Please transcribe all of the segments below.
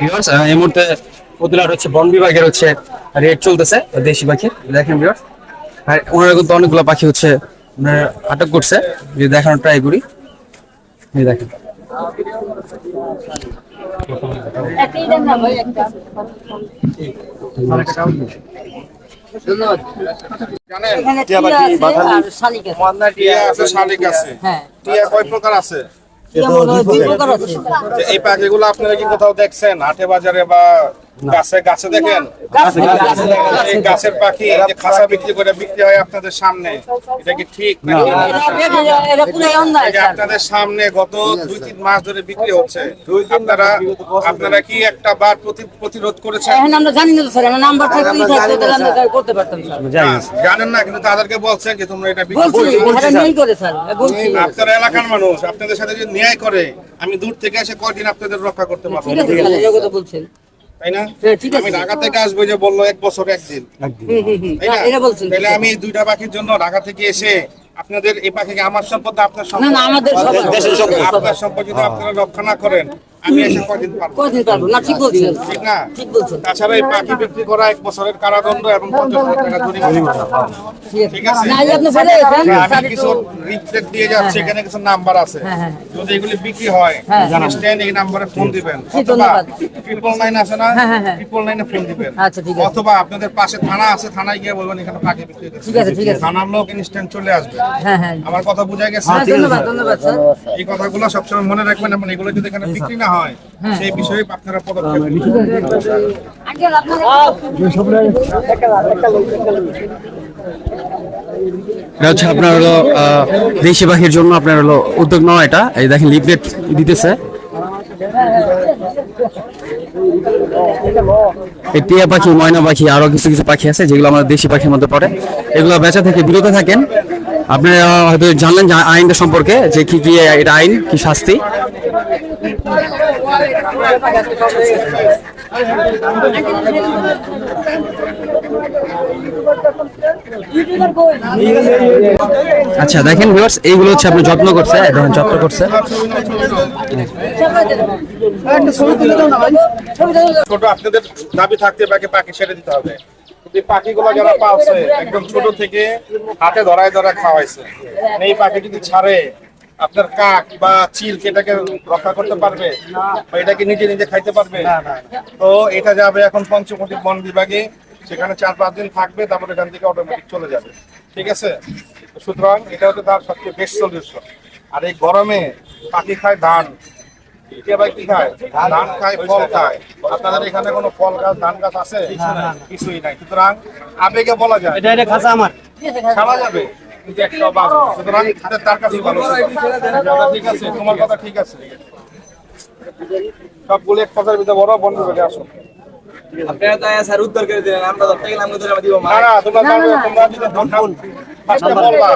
Viewers এই মুহূর্তে প্রতিলাট হচ্ছে বন বিভাগের হচ্ছে রেট চলতেছে দেশি পাখি। দেখেন ভিউয়ার্স আর ওনারা কিন্তু অনেকগুলো পাখি হচ্ছে আটক করছে। যদি দেখানোর ট্রাই করি দেখেন। একটাই দেন না ভাই একটা জানেন টিয়া পাখি বাথালি শালিক আছে। মান্না টিয়া আছে শালিক আছে। হ্যাঁ। টিয়া কয় প্রকার আছে? এই পাখিগুলো আপনারা কি কোথাও দেখছেন? হাটে বাজারে বা গাছে গাছে দেখেন। গাছে, গাছে, এই গাছের পাখি যে খাসা বিক্রি করে বিক্রি হয় আপনাদের সামনে। এটা কি ঠিক। আপনাদের সামনে গত দুই তিন মাস ধরে বিক্রি হচ্ছে। আপনারা আপনারা কি একটা বার প্রতিরোধ করেছেন? আমরা জানি না স্যার আমার নাম্বার থাকলে থাকলে তাহলে আমরা তাই করতে পারতাম জানেন না কিন্তু তাদেরকে বলছেন যে তোমরা এটা বিক্রি বলছি করো। এটা নেই করে স্যার বলছি। আপনারা এলাকার মানুষ আপনাদের সাথে যদি ন্যায় করে আমি দূর থেকে এসে কয়দিন আপনাদের রক্ষা করতে পারব? তাই না? হ্যাঁ। আমি ঢাকা থেকে আসব যে বলল এক বছর একদিন। তাই না? তাহলে আমি দুইটা পাখির জন্য ঢাকা থেকে এসে আপনাদের এই পাখিকে আমার সম্পদ আপনার সম্পর্কে। আপনার সম্পদ আপনারা রক্ষা না করেন আমি এসে কয়দিন পারব কদিন পারব? না ঠিক বলছেন। ঠিক না? ঠিক বলছেন। তাছাড়া এই পাখি বিক্রি করা এক বছরের কারাদণ্ড এবং পঞ্চাশ হাজার টাকা জরিমানা। ঠিক আছে। না আপনি বলে আমি কিছু রিপলেট দিয়ে যাচ্ছি এখানে কিছু নাম্বার আছে। হ্যাঁ, হ্যাঁ। যদি এগুলি বিক্রি হয় হ্যাঁ। স্ট্যান্ড এই নাম্বারে ফোন দিবেন। অথবা ট্রিপল নাইন আছে না? হ্যাঁ, হ্যাঁ, হ্যাঁ। ট্রিপল নাইনে ফোন দিবেন। আচ্ছা, ঠিক আছে। অথবা আপনাদের পাশে থানা আছে থানায় গিয়ে বলবেন এখানে পাখি বিক্রি হচ্ছে। ঠিক আছে, ঠিক আছে। থানার লোক ইনস্ট্যান্ট চলে আসবে। হ্যাঁ হ্যাঁ। আমার কথা বুঝা গেছে? হ্যাঁ, ধন্যবাদ ধন্যবাদ স্যার। এই কথাগুলো সবসময় মনে রাখবেন এবং এগুলো যদি এখানে বিক্রি না হয় হ্যাঁ। সেই বিষয়ে আপনারা পদক্ষেপ আপনার এটা হচ্ছে আপনার হলো আহ, দেশি পাখির জন্য আপনার হলো উদ্যোগ নেওয়া এটা। এই দেখেন লিফলেট দিতেছে। এই টিয়া পাখি ময়না পাখি আরও কিছু কিছু পাখি আছে যেগুলো আমাদের দেশি পাখির মধ্যে পড়ে। এগুলো বেচা থেকে বিরত থাকেন। আপনারা হয়তো জানলেন যে আইনটা সম্পর্কে যে কি কি এটা আইন কি শাস্তি। আচ্ছা দেখেন ভিউয়ার্স এইগুলো হচ্ছে আপনি যত্ন করছে দেখেন, যত্ন করছে। ছোট, আপনাদের দাবি থাকতে পারে পাখি ছেড়ে দিতে হবে? কিন্তু পাখিগুলো যারা পালছে, একদম ছোট থেকে হাতে ধরায় ধরা খাওয়াইছে। এই পাখি যদি ছাড়ে আপনার কাক বা চিল এটাকে রক্ষা করতে পারবে? বা এটাকে নিজে নিজে খাইতে পারবে? তো এটা যাবে এখন পঞ্চমটি বন বিভাগে। সেখানে চার পাঁচ দিন থাকবে তারপর এখান থেকে অটোমেটিক চলে যাবে। ঠিক আছে? সুতরাং এটা হচ্ছে তার সবচেয়ে বেস্ট সলিউশন আর এই গরমে পাখি খায় ধান। কি খায়? ধান খায় ফল খায়। আপনাদের এখানে কোনো ফল গাছ ধান গাছ আছে? কিছুই নাই। সুতরাং আবেগে বলা যায়। এটা এটা খাসা আমার। ছাড়া যাবে? কিন্তু একটা অভাব সুতরাং তার কাছে ভালো। ঠিক আছে তোমার কথা ঠিক আছে। সবগুলো এক কথার ভিতরে বড় বন্ধ করে আসো। আপনারা তো স্যার উত্তর করে দিলেন আমরা ধরতে গেলে আমরা ধরে দিব না না তোমরা যদি বলবা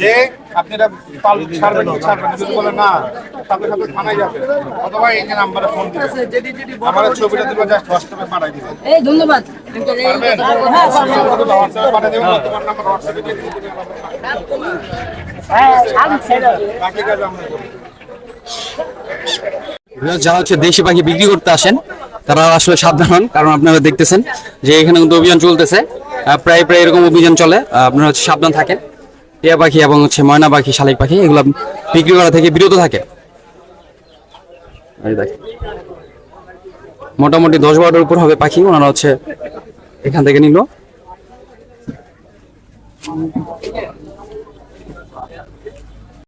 যে আপনি এটা পাল ছাড়বেন কি ছাড়বেন যদি বলে না সাথে সাথে থানায় যাবে। অথবা এই যে নাম্বারে ফোন দিবেন আমার ছবিটা দিবে জাস্ট হোয়াটসঅ্যাপে পাঠাই দিবেন এই ধন্যবাদ। পারবেন? পারব। হোয়াটসঅ্যাপে পাঠিয়ে দেবেন তোমার নাম্বার হোয়াটসঅ্যাপে দিয়ে দিবেন বাকি কাজ আমরা করব। যারা হচ্ছে দেশি পাখি বিক্রি করতে আসেন তারা আসলে সাবধান কারণ আপনারা দেখতেছেন যে এখানে কিন্তু অভিযান চলতেছে। প্রায় প্রায় এরকম অভিযান চলে। আপনারা হচ্ছে সাবধান থাকেন। টিয়া পাখি এবং হচ্ছে ময়না পাখি, শালিক পাখি, এগুলো বিক্রি করা থেকে বিরত থাকে। মোটামুটি দশ বারোটার উপর হবে পাখি, ওনারা হচ্ছে এখান থেকে নিল।